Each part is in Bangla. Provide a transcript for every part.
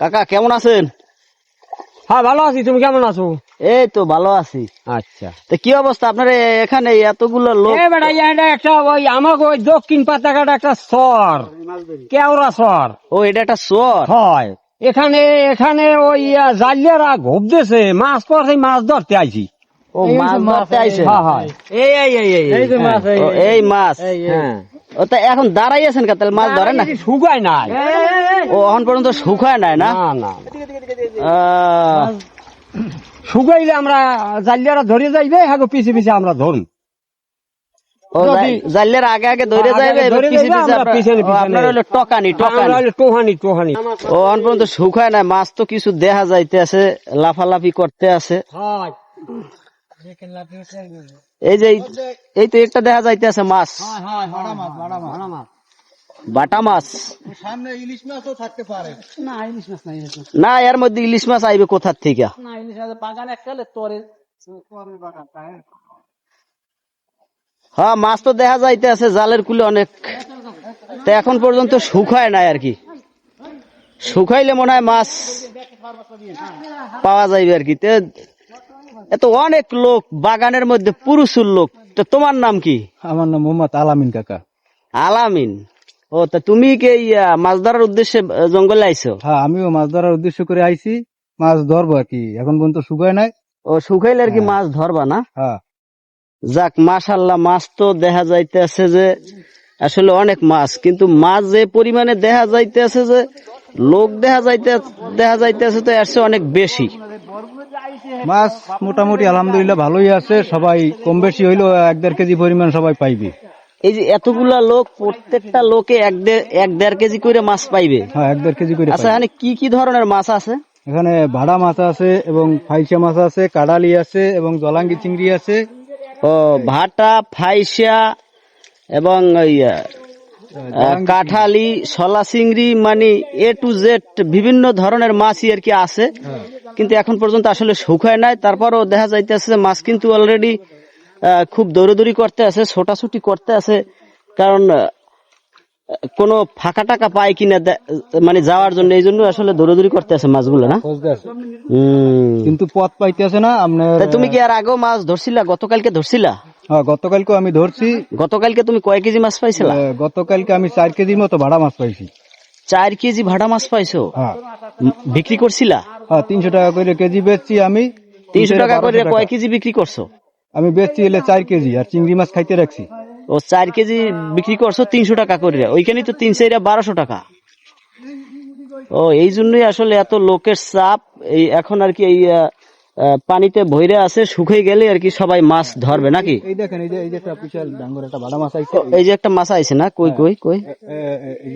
কাকা কেমন আছেন? হ্যাঁ ভালো আছি। তুমি কেমন আছো? এই তো ভালো আছি। আচ্ছা। তো কি অবস্থা আপনার এখানে এতগুলো লোক? এ বেটা এটা একটা ওই আমাকে ওই দক্ষিণ পাতাঘাট একটা সর। কেওড়া সর। ও এটা একটা চর হয়। এখানে এখানে ওই জালিয়ারা ঘুপ দিয়েছে মাছ পড়ছে মাছ ধরতে আইছি। ও মাছ ধরতে আইছে? হ্যাঁ, হ্যাঁ। এই এই এই এই এই মাছ, এই মাছ হ্যাঁ। ও তা এখন দাঁড়াই আছেন কা? তাহলে মাছ ধরেন না? শুকায় নাই? ও এখন পর্যন্ত শুকায় নাই না? না না। শুকাইলে আমরা জালিয়ারা ধরে যাইবে হ্যাঁ পিছে পিছে আমরা ধরুন। ও আগে আগে ধরে যাবে আপনার- হলো টকানি আমরা টকানি। টোহানি টোহানি। ও এখন পর্যন্ত শুকায় নাই মাছ তো কিছু দেখা যাইতে আছে লাফালাফি করতে আছে। এই যে এই- তো একটা দেখা যাইতে আছে মাছ বাটা মাছ। সামনে ইলিশ মাছও থাকতে পারে। না এর মধ্যে ইলিশ মাছ আইবে কোথার থেকে? হ্যাঁ মাছ তো দেখা যাইতে আছে জালের কুলে অনেক। তো এখন পর্যন্ত শুকায় নাই আর কি। শুকাইলে মনে হয় মাছ পাওয়া যাইবে আর কি। তে এত অনেক লোক বাগানের মধ্যে প্রচুর লোক। তো তোমার নাম কি? আমার নাম মোহাম্মদ আলামিন কাকা। আলামিন। ও তা তুমি কি মাছ ধরার উদ্দেশ্যে জঙ্গলে আইছো? হ্যাঁ আমিও মাছ ধরার উদ্দেশ্য করে আইছি। মাছ ধরবো আর কি। এখন পর্যন্ত শুকায় নাই। ও শুকাইলে আর কি মাছ ধরবা না? হ্যাঁ। যাক মাশাল্লাহ মাছ তো দেখা যাইতেছে যে আসলে অনেক মাছ। কিন্তু মাছ যে পরিমাণে দেখা যাইতেছে যে লোক দেখা যাইতে দেখা যাইতেছে তো এর অনেক বেশি। মাছ মোটামুটি আলহামদুলিল্লাহ ভালোই আছে সবাই কম বেশি হইলেও এক দেড় কেজি পরিমাণ সবাই পাইবে। এই যে এতগুলা লোক প্রত্যেকটা লোকে এক এক দেড় কেজি করে মাছ পাইবে? হ্যাঁ এক দেড় কেজি করে আচ্ছা এখানে কি কি ধরনের মাছ আছে? এখানে ভাড়া মাছ আছে এবং ফাইসা মাছ আছে কাডালি আছে এবং জলাঙ্গি চিংড়ি আছে। ও ভাটা ফাইসা এবং কাঠালি শলা চিংড়ি মানে এ টু জেড বিভিন্ন ধরনের মাছই আর কি আছে। কিন্তু এখন পর্যন্ত আসলে শুকায় নাই। তারপরও দেখা যাইতেছে যে মাছ কিন্তু অলরেডি খুব দৌড়দৌড়ি করতে আছে ছোটাছুটি করতে আছে। কারণ কোনো ফাঁকা টাকা পায় কিনা মানে যাওয়ার জন্য এই জন্য আসলে দৌড়দৌড়ি করতে আছে মাছগুলো না। কিন্তু পথ পাইতেছে না আপনার তুমি কি আর আগেও মাছ ধরছিলা? গতকালকে ধরছিলা? হ্যাঁ গতকালকে আমি ধরছি। গতকালকে তুমি কয় কেজি মাছ পাইছিলা? গতকালকে আমি চার কেজির মতো ভাড়া মাছ পাইছি। চার কেজি ভাড়া মাছ পাইছো? হ্যাঁ। বিক্রি করছিলা? হ্যাঁ তিনশো টাকা করে কেজি বেচছি আমি। তিনশো টাকা করে 1200 কয় কেজি বিক্রি করছ? আমি বেচছি হলে চার কেজি আর চিংড়ি মাছ খাইতে রাখছি। ও চার কেজি বিক্রি করছ তিনশো টাকা করে। ওইখানে তো তিন চাইরা বারোশো টাকা। ও এই জন্যই আসলে এত লোকের চাপ এই এখন আর কি এই পানিতে ভৈরে আছে শুকিয়ে গেলে আর কি সবাই মাছ ধরবে নাকি? এই দেখেন এই যে এই যে একটা বিশাল ডাঙ্গর একটা ভাড়া মাছ আইছে। এই যে একটা মাছ আইছে না? কই কই কই? এই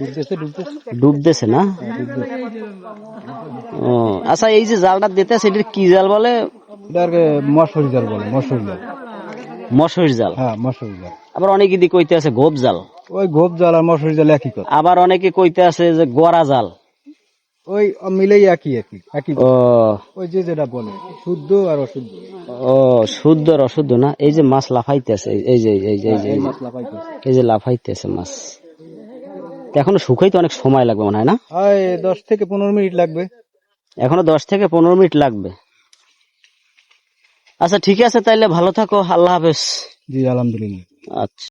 ডুবতেছে ডুবতেছে। ডুবতেছে না? ও আচ্ছা এই যে জালটা দিতে সেটার কি জাল বলে? এটাকে মশারি জাল বলে মশারি জাল। মশারির জাল। হ্যাঁ মশারি জাল। আবার অনেকে দি কইতে আছে গোপ জাল। ওই গোপ জাল আর মশারি জাল একই কথা। আবার অনেকে কইতে আছে যে গোড়া জাল। ওই মিলেই একই একই একই ও। ওই যে যেটা বলে শুদ্ধ আর অশুদ্ধ। ও শুদ্ধ আর অশুদ্ধ না? এই যে মাছ লাফাইতেছে এই- যে এই যে এই যে এই যে এই মশলা পাইতেছে এই যে লাফাইতেছে মাছ। এখনও শুকাইতে অনেক সময় লাগবে মনে হয় না? দশ থেকে পনেরো মিনিট লাগবে। এখনও দশ থেকে পনেরো মিনিট লাগবে। আচ্ছা ঠিক আছে তাইলে ভালো থাকো আল্লাহ হাফেজ। জি আলহামদুলিল্লাহ। আচ্ছা।